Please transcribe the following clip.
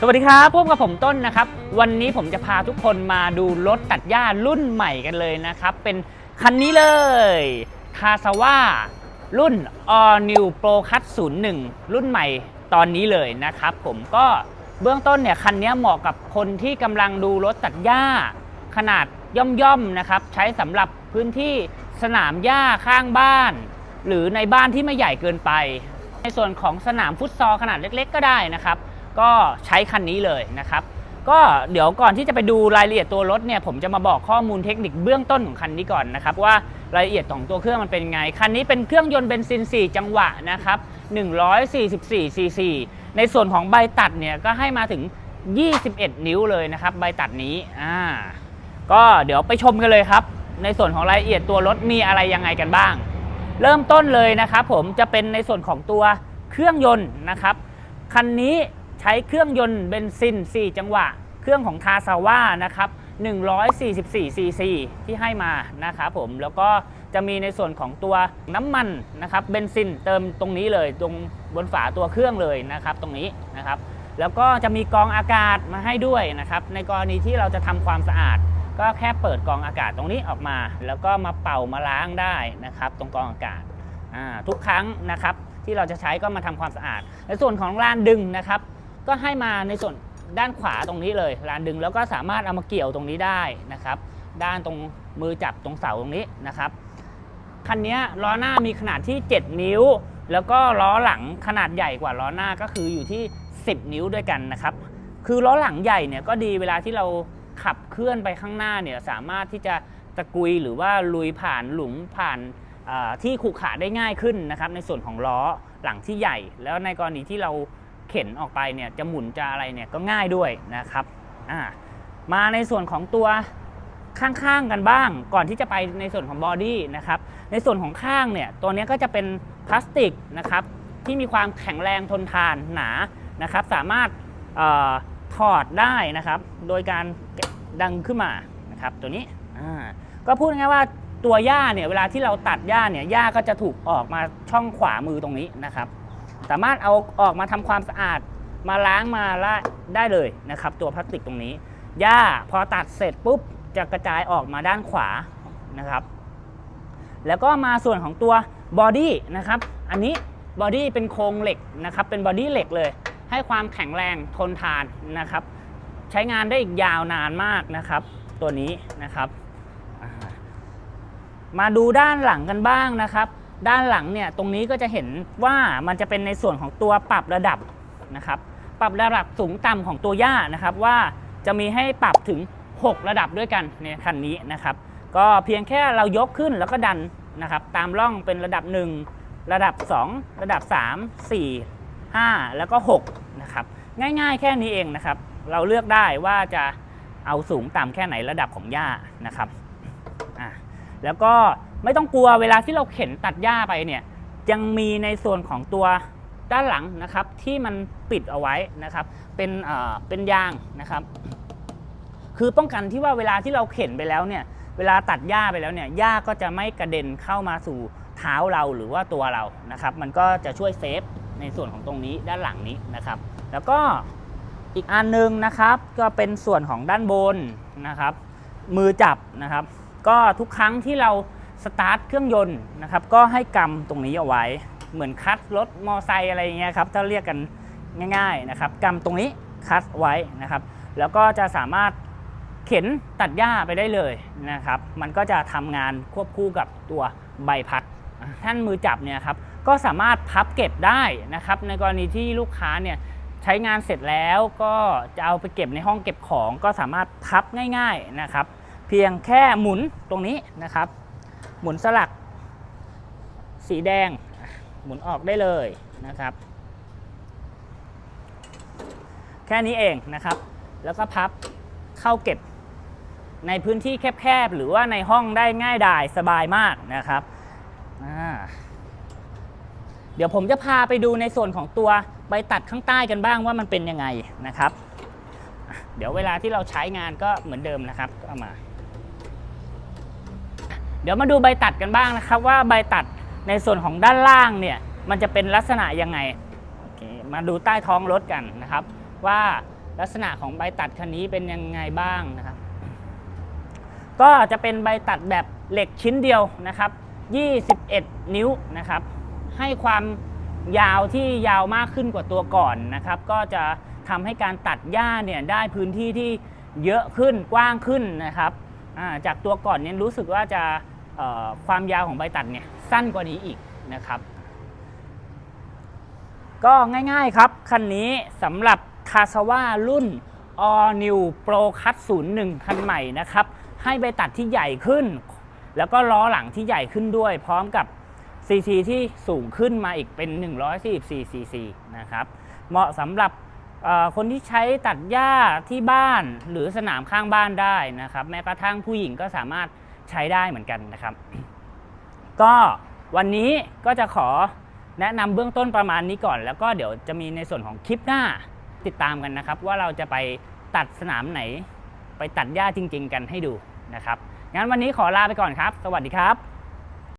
สวัสดีครับพบกับผมต้นนะครับ วันนี้ผมจะพาทุกคนมาดูรถตัดหญ้ารุ่นใหม่กันเลยนะครับ เป็นคันนี้เลยคาซาว่ารุ่น All New Pro Cut 01 รุ่นใหม่ตอนนี้เลยนะครับ ผมก็เบื้องต้นเนี่ยคันนี้เหมาะกับคนที่กำลังดูรถตัดหญ้า ขนาดย่อมๆนะครับ ใช้สำหรับพื้นที่สนามหญ้าข้างบ้าน หรือในบ้านที่ไม่ใหญ่เกินไป ในส่วนของสนามฟุตซอลขนาดเล็ก ๆ ก็ได้นะครับ ก็ใช้คันนี้เลยนะครับ ก็เดี๋ยวก่อนที่จะไปดูรายละเอียดตัวรถเนี่ยผมจะมาบอกข้อมูลเทคนิคเบื้องต้นของคันนี้ก่อนนะครับ ว่ารายละเอียดของตัวเครื่องมันเป็นไง คันนี้เป็นเครื่องยนต์เบนซิน 4 จังหวะนะครับ144ซีซีในส่วนของใบตัดเนี่ยก็ให้มาถึง 21 นิ้วเลยนะครับ ใบตัดนี้อ่าก็เดี๋ยวไปชมกันเลยครับ ในส่วนของรายละเอียดตัวรถมีอะไรยังไงกันบ้าง เริ่มต้นเลยนะครับผมจะเป็นในส่วนของตัวเครื่องยนต์นะครับคันนี้ ช้เครื่องยนต์เบนซิน 4 จังหวะ เครื่องของทาซาว่านะครับ144ซีซีที่ให้มานะครับผมแล้วก็จะมีในส่วนของตัวน้ำมันนะครับเบนซินเติมตรงนี้เลยตรงบนฝาตัวเครื่องเลยนะครับตรงนี้นะครับแล้วก็จะมีกองอากาศมาให้ด้วยนะครับในกรณีที่เราจะทำความสะอาด ก็แค่เปิดกองอากาศตรงนี้ออกมา แล้วก็มาเป่ามาล้างได้นะครับตรงกองอากาศทุกครั้งนะครับที่เราจะใช้ก็มาทำความสะอาด ในส่วนของลานดึงนะครับ ก็ให้มาในส่วนด้านขวาตรงนี้เลยลานดึงแล้วก็สามารถเอามาเกี่ยวตรงนี้ได้นะครับ ด้านตรงมือจับตรงเสาตรงนี้นะครับคันนี้ล้อหน้ามีขนาดที่ 7 นิ้ว แล้วก็ล้อหลังขนาดใหญ่กว่าล้อหน้าก็คืออยู่ที่ 10 นิ้วด้วยกันนะครับ คือล้อหลังใหญ่เนี่ยก็ดีเวลาที่เราขับเคลื่อนไปข้างหน้าเนี่ยสามารถที่จะตะกุยหรือว่าลุยผ่านหลุมผ่านที่ขรุขระได้ง่ายขึ้นนะครับ ในส่วนของล้อหลังที่ใหญ่ แล้วในกรณีที่เรา ข็นออกไปเนี่ยจะหมุนจะอะไรเนี่ยก็ง่ายด้วยนะครับอ่ามาในส่วนของตัวข้างๆกันบ้าง ก่อนที่จะไปในส่วนของบอดี้นะครับในส่วนของข้างเนี่ยตัวนี้ก็จะเป็นพลาสติกนะครับที่มีความแข็งแรงทนทานหนานะครับ สามารถออถอดได้นะครับ โดยการดังขึ้นมานะครับ ตัวนี้ก็พูดง่ายว่าตัวหญ้าเนี่ยเวลาที่เราตัดหญ้าเนี่ยหญ้าก็จะถูกออกมาช่องขวามือตรงนี้นะครับ สามารถเอาออกมาทำความสะอาดมาล้างมาละได้เลยนะครับ ตัวพลาสติกตรงนี้หญ้าพอตัดเสร็จปุ๊บจะกระจายออกมาด้านขวานะครับ แล้วก็มาส่วนของตัวบอดี้นะครับ อันนี้บอดี้เป็นโครงเหล็กนะครับ เป็นบอดี้เหล็กเลย ให้ความแข็งแรงทนทานนะครับ ใช้งานได้อีกยาวนานมากนะครับ ตัวนี้นะครับ มาดูด้านหลังกันบ้างนะครับ ด้านหลังเนี่ยตรงนี้ก็จะเห็นว่ามันจะเป็นในส่วนของตัวปรับระดับนะครับ ปรับระดับสูงต่ำของตัวย่านะครับ ว่าจะมีให้ปรับถึง 6 ระดับด้วยกันในคันนี้นะครับ ก็เพียงแค่เรายกขึ้นแล้วก็ดันนะครับ ตามร่องเป็นระดับ 1 ระดับ 2 ระดับ 3 4 5 แล้วก็6นะครับง่ายๆ แค่นี้เองนะครับ เราเลือกได้ว่าจะเอาสูงต่ำแค่ไหนระดับของหญ้านะครับแล้วก็ ไม่ต้องกลัวเวลาที่เราเข็นตัดหญ้าไปเนี่ยยังมีในส่วนของตัวด้านหลังนะครับที่มันปิดเอาไว้นะครับ เป็นเอ่อเป็นยางนะครับ คือป้องกันที่ว่าเวลาที่เราเข็นไปแล้วเนี่ยเวลาตัดหญ้าไปแล้วเนี่ยหญ้าก็จะไม่กระเด็นเข้ามาสู่เท้าเราหรือว่าตัวเรานะครับ มันก็จะช่วยเซฟในส่วนของตรงนี้ด้านหลังนี้นะครับ แล้วก็อีกอันหนึงนะครับก็เป็นส่วนของด้านบนนะครับ มือจับนะครับ ก็ทุกครั้งที่เรา สตาร์ทเครื่องยนต์นะครับก็ให้กำตรงนี้เอาไว้ เหมือนคัดรถมอไซค์อะไรอย่างเงี้ยครับถ้าเรียกกันง่ายๆนะครับกำตรงนี้คัดไว้นะครับ แล้วก็จะสามารถเข็นตัดหญ้าไปได้เลยนะครับ มันก็จะทำงานควบคู่กับตัวใบพัดท่านมือจับเนี่ยครับก็สามารถพับเก็บได้นะครับ ในกรณีที่ลูกค้าเนี่ยใช้งานเสร็จแล้วก็จะเอาไปเก็บในห้องเก็บของ ก็สามารถพับง่าย ๆนะครับ เพียงแค่หมุนตรงนี้นะครับ หมุนสลัก สีแดงหมุนออกได้เลยนะครับ แค่นี้เองนะครับ แล้วก็พับเข้าเก็บในพื้นที่แคบๆ หรือว่าในห้องได้ง่ายดายสบายมากนะครับ เดี๋ยวผมจะพาไปดูในส่วนของตัวใบตัดข้างใต้กันบ้างว่ามันเป็นยังไงนะครับ เดี๋ยวเวลาที่เราใช้งานก็เหมือนเดิมนะครับก็เอามา เดี๋ยวมาดูใบตัดกันบ้างนะครับ ว่าใบตัดในส่วนของด้านล่างเนี่ยมันจะเป็นลักษณะยังไงมาดูใต้ท้องรถกันนะครับ ว่าลักษณะของใบตัดคันนี้เป็นยังไงบ้างนะครับ ก็จะเป็นใบตัดแบบเหล็กชิ้นเดียวนะครับ 21 นิ้วนะครับ ให้ความยาวที่ยาวมากขึ้นกว่าตัวก่อนนะครับ ก็จะทำให้การตัดหญ้าเนี่ยได้พื้นที่ที่เยอะขึ้นกว้างขึ้นนะครับ จากตัวก่อนเนี่ยรู้สึกว่าจะ ความยาวของใบตัดเนี่ยสั้นกว่านี้อีกนะครับ ก็ง่ายๆครับ คันนี้สำหรับคา a ว่ารุ่น All New Pro Cut 01 คันใหม่นะครับ ให้ใบตัดที่ใหญ่ขึ้น แล้วก็ล้อหลังที่ใหญ่ขึ้นด้วย พร้อมกับ CC ที่สูงขึ้นมาอีกเป็น 144 cc นะครับ เหมาะสำหรับคนที่ใช้ตัดหญ้าที่บ้านหรือสนามข้างบ้านได้นะครับ แม้กระทั่งผู้หญิงก็สามารถ ใช้ได้เหมือนกันนะครับ ก็วันนี้ก็จะขอแนะนำเบื้องต้นประมาณนี้ก่อน แล้วก็เดี๋ยวจะมีในส่วนของคลิปหน้าติดตามกันนะครับ ว่าเราจะไปตัดสนามไหน ไปตัดหญ้าจริง ๆ กันให้ดูนะครับงั้นวันนี้ขอลาไปก่อนครับ สวัสดีครับ